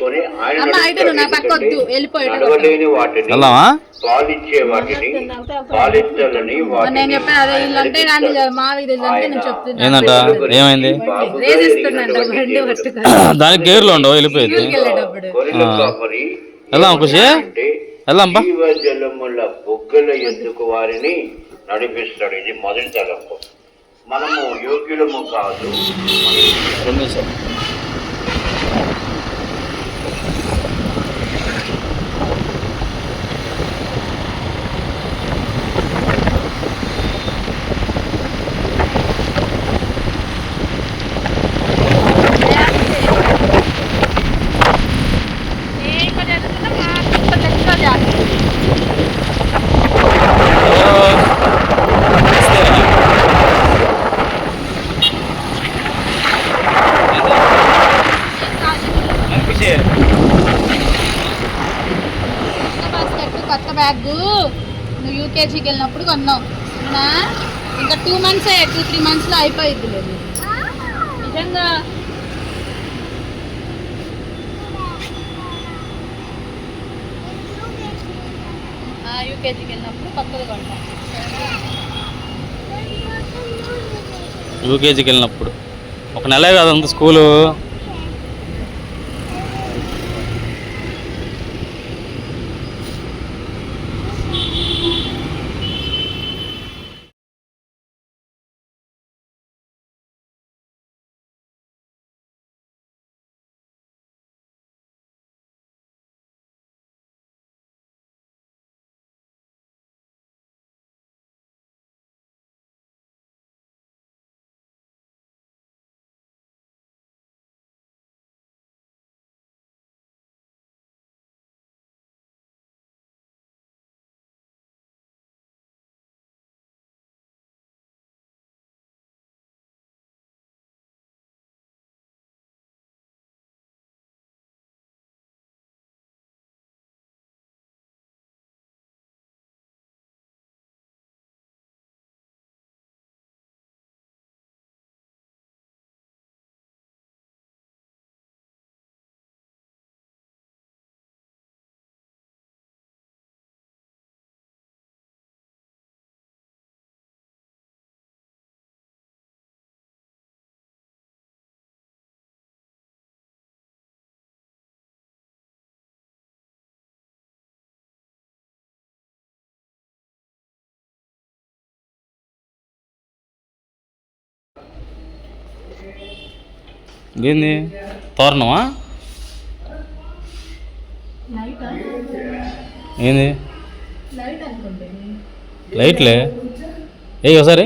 చేసుకొని ఆయన అమ్మ అయితే నువ్వు నా పక్క వద్దు నడుపుతాడు. వెళ్ళిపోయేట నడవలేని వాటిని పాలిచ్చే వాటిని పాలించాలని ఏమైంది? దానికి గేర్లు ఉండవు వెళ్ళిపోయింది. వెళ్దాం ఖుషి? వెళ్దాం జీవజలముల బొగ్గల ఎందుకు వారిని నడిపిస్తాడు? ఇది మొదటి తలంపు. మనము యోగ్యులము కాదు. కొత్త బ్యాగ్. నువ్వు యూకేజీకి వెళ్ళినప్పుడు కొన్నావు. అవునా? ఇంకా టూ మంత్స్ టూ త్రీ మంత్స్లో అయిపోయింది లేదు. నిజంగా? యూకేజీకి వెళ్ళినప్పుడు కొత్తది కొంటాం. యూకేజీకి వెళ్ళినప్పుడు. ఒక నెలే కదంత స్కూలు. ఏంది తోరణమా? ఏంది? లైట్లే? ఏ ఒకసారి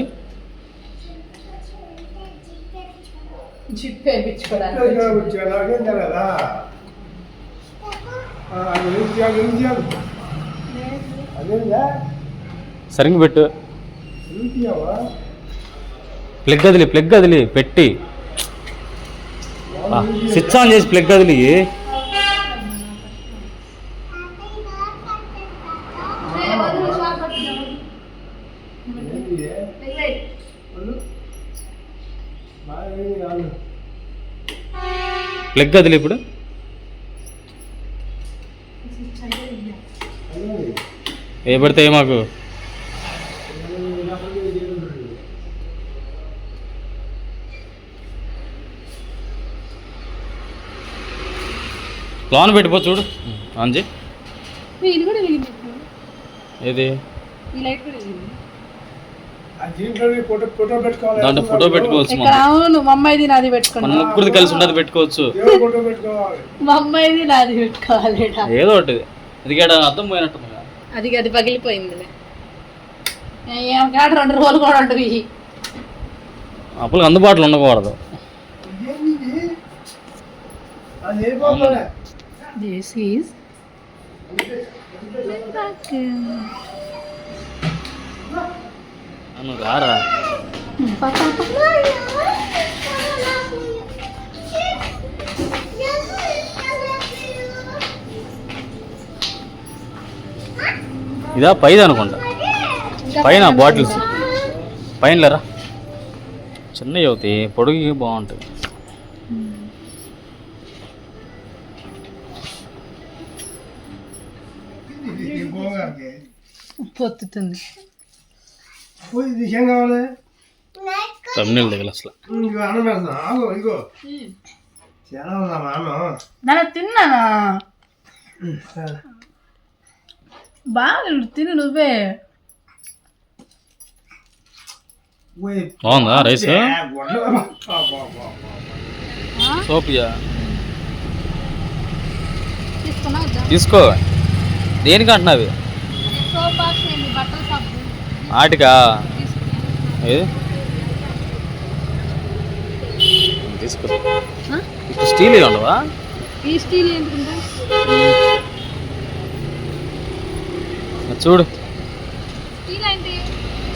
సరిగ్గా పెట్టు. ప్లగ్ వదిలి ప్లగ్ వదిలి పెట్టి. స్విచ్ ఆన్ చేసి ప్లగ్ వదిలి. ప్లగ్ వదిలి ఇప్పుడు. ఏ పడితే మాకు లోన్ పెట్టిపో చూడు. అంజీ ఇది కూడా వెలిగింది. ఇప్పుడు. ఏది? ఈ లైట్ కూడా వెలిగింది. ఫోటో ఫోటో పెట్టుకోవాలి. దాంట్లో ఫోటో పెట్టుకోవచ్చు మనం అవును మా అమ్మాయిది నాది మన పెట్టుకున్నాం ముగ్గురిది కలిసి ఉన్నది పెట్టుకోవచ్చు. మా అమ్మాయిది నాది పెట్టుకోవాలి. ఏదో ఒకటి. ఇది ఇక్కడ అర్థం పోయినట్టు అది అది పగిలిపోయిందిలే. ఏం కాదు రెండు రోజులు కూడా ఉంటుంది అప్పులకు అందుబాటులో ఉండకూడదు. అది ఏ పోతానే దిస్ ఈజ్ రారా ఇదా పైది అనుకుంటా. పైన బాటిల్స్. పైన లేరా చిన్నవి అవుతాయి పొడుగు బాగుంటాయి. పొత్తుతుంది. పోయి ఇది ఏం కావాలి? తమిళ దగ్గర అసలు. ఇగో అన్నం పెడతా. ఆగో ఇగో చాలా ఉందా మా అన్నం? నన్ను తిన్నానా? సరే. బాగా తిను నువ్వే. బాగుందా రైస్? ఏ, గొడ్ల. సోపియా తీసుకున్నా? తీసుకో. దేనికి అంటున్నావి ఆటికా? ఏది? తీసుకో ఆ? ఇప్పుడు స్టీల్ ఉండవా? ఈ స్టీల్ చూడు.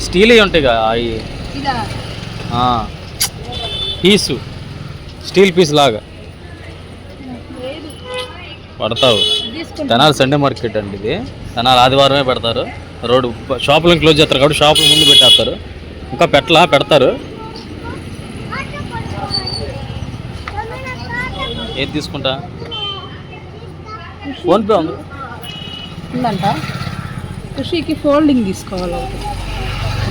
స్టీల్ ఉంటాయి అవి. ఇదా? పీసు. స్టీల్ పీస్ లాగా. పడతావు. తెనాలి సండే మార్కెట్ అండి ఇది. తెనాలి ఆదివారమే పెడతారు. రోడ్డు షాపులను క్లోజ్ చేస్తారు కాబట్టి షాపుల ముందు పెట్టేస్తారు. ఇంకా పెట్టలా పెడతారు. ఏది తీసుకుంటా? ఫోన్పే ఉంది. ఉందంట. ఖుషికి ఫోల్డింగ్ తీసుకోవాలి ఒకటి.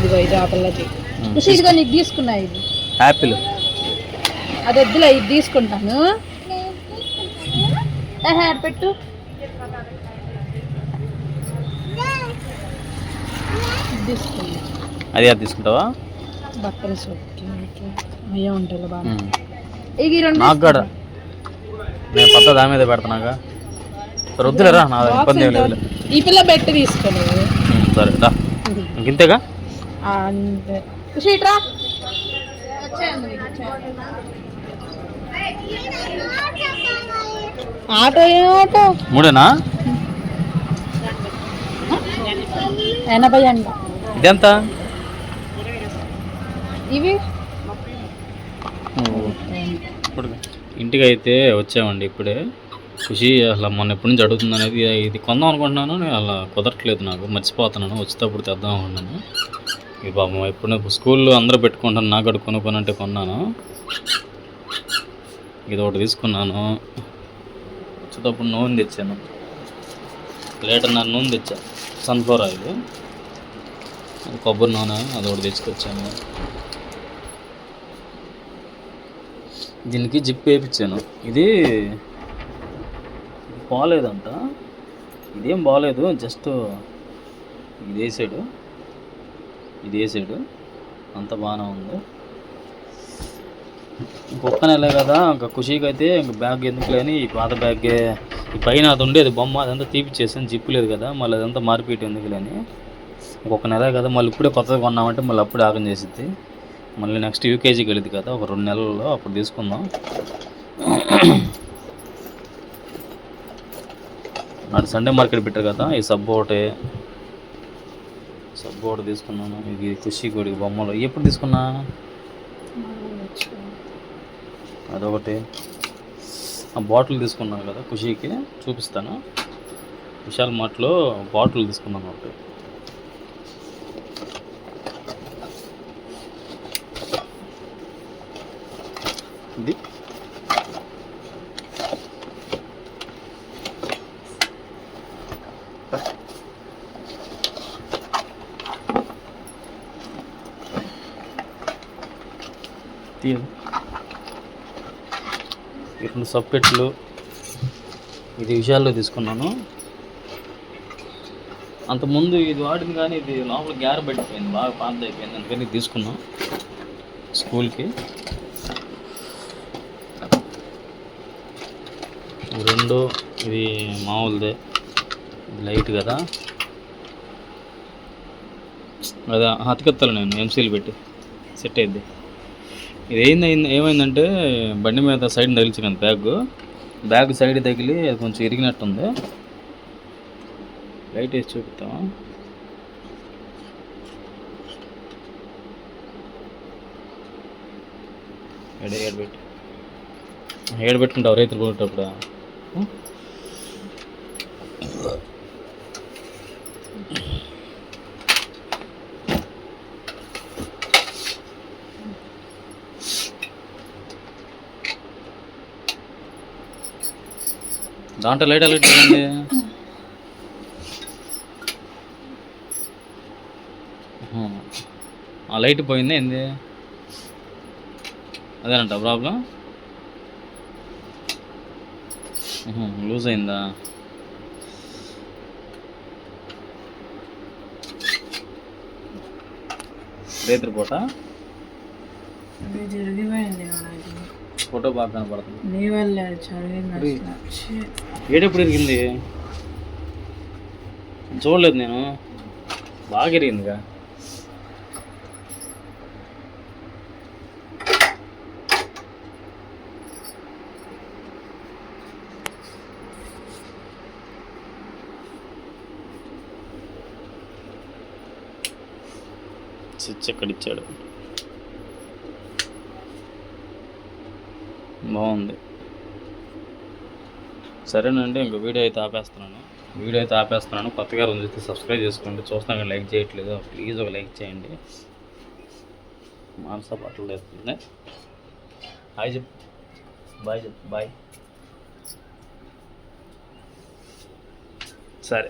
ఇది నీకు తీసుకున్నా ఇది. యాపిల్. అది వద్దులే ఇది తీసుకుంటాను. పెట్టు అది అది తీసుకుంటావా? బట్టల సోప్కి అయ్యా ఉంటాయి బాగా. ఇవి రెండు నాకు కూడా. నేను కొత్త దాని మీద పెడతానాగా సరే వద్దులేరా నా బాక్స్ ఇబ్బంది ఏం ఎంత? లేదు ఈ పిల్ల పెట్టి తీసుకుని సరే ఇంతేగా అంతే. వచ్చేయండి. ఆటో ఏ ఆటో? మూడేనా? ఎనభై అంట. ఇదెంత? ఇవి? ఇంటికి అయితే వచ్చామండి ఇప్పుడే. ఖుషి అసలు మొన్న ఎప్పటి నుంచి అడుగుతుంది అనేది ఇది కొందాం అనుకుంటున్నాను. నేను అలా కుదరట్లేదు నాకు. మర్చిపోతున్నాను. వచ్చేటప్పుడు తెద్దాం అనుకున్నాను ఇది పాపం ఎప్పుడు స్కూల్లో అందరూ పెట్టుకుంటాను నాకు కొనుక్కొని అంటే కొన్నాను. ఇది ఒకటి తీసుకున్నాను. వచ్చేటప్పుడు నూనె తెచ్చాను. లేటర్ నా నూనె తెచ్చా. Sunflower oil. కొబ్బరి నూనె అది ఒకటి తెచ్చుకొచ్చాను. దీనికి జిప్ వేయించాను ఇది బాగాలేదంట ఇదేం బాగాలేదు జస్ట్ ఇది వేసాడు. ఇది వేసాడు. అంత బాగానే ఉంది. ఇంకొక నెలే కదా. ఇంకా ఖుషీకి అయితే ఇంక బ్యాగ్ ఎందుకు లేని ఈ పాత బ్యాగ్ ఈ పైన అది ఉండేది బొమ్మ అదంతా తీపిచ్చేసాను జిప్పు లేదు కదా. మళ్ళీ అదంతా మార్పిట్ ఎందుకు లేని. ఇంకొక నెలే కదా మళ్ళీ ఇప్పుడే కొత్తగా కొన్నామంటే మళ్ళీ అప్పుడే ఆగం చేసిద్ది. మళ్ళీ నెక్స్ట్ యూకేజీకి వెళ్ళింది కదా ఒక రెండు నెలల్లో అప్పుడు తీసుకుందాం. నాడు సండే మార్కెట్ పెట్టారు కదా ఈ సబ్బు ఒకటి సబ్బు ఒకటి తీసుకున్నాను. ఇది ఖుషి కొడి బొమ్మలు. ఎప్పుడు తీసుకున్నా? అదొకటి. ఆ బాటిల్ తీసుకున్నాను కదా ఖుషీకి చూపిస్తాను. విశాల్ మార్ట్లో బాటిల్ తీసుకున్నాను ఒకటి. ఇది. తీయదు రెండు సప్పెట్లు ఇది విషయాల్లో తీసుకున్నాను. అంతకుముందు ఇది వాడింది కానీ ఇది లోపల గ్యార పట్టిపోయింది బాగా పాత అయిపోయింది అందుకని తీసుకున్నాం స్కూల్కి. రెండు ఇది మామూలుదే లైట్ కదా. అదే అతికెత్తాలి నేను ఎంసీలు పెట్టి సెట్ అయింది ఇది ఏందైంది ఏమైందంటే బండి మీద సైడ్ తగిలించింది బ్యాగ్. బ్యాగ్ సైడ్ తగిలి అది కొంచెం ఇరిగినట్టుంది. లైట్ వేసి చూపిస్తాం ఏడు ఏడబెట్టుకుంటావు రైతులు పోయేటప్పుడు దాంట్లో లైట్ ఎలా చేయండి ఆ లైట్ పోయింది ఏంది? అదేనంట ప్రాబ్లం లూజ్ అయిందా? రేత్రి పూట? జరిగిపోయింది ఫోటో బాగా కనపడుతుంది. నీ వల్ల జరిగింది అసలు. ఏడెప్పుడు ఇరిగింది? చూడలేదు నేను. బాగా ఇరిగిందిగా. స్విచ్ ఎక్కడ ఇచ్చాడు బాగుంది. సరేనండి ఇంకో వీడియో అయితే ఆపేస్తున్నాను. వీడియో అయితే ఆపేస్తున్నాను. కొత్తగా రోజు సబ్స్క్రైబ్ చేసుకోండి. చూస్తాను లైక్ చేయట్లేదు. ప్లీజ్ ఒక లైక్ చేయండి. మానస బట్టలు తెస్తుంది హాయ్ చెప్ బాయ్ చెప్ బాయ్. సరే.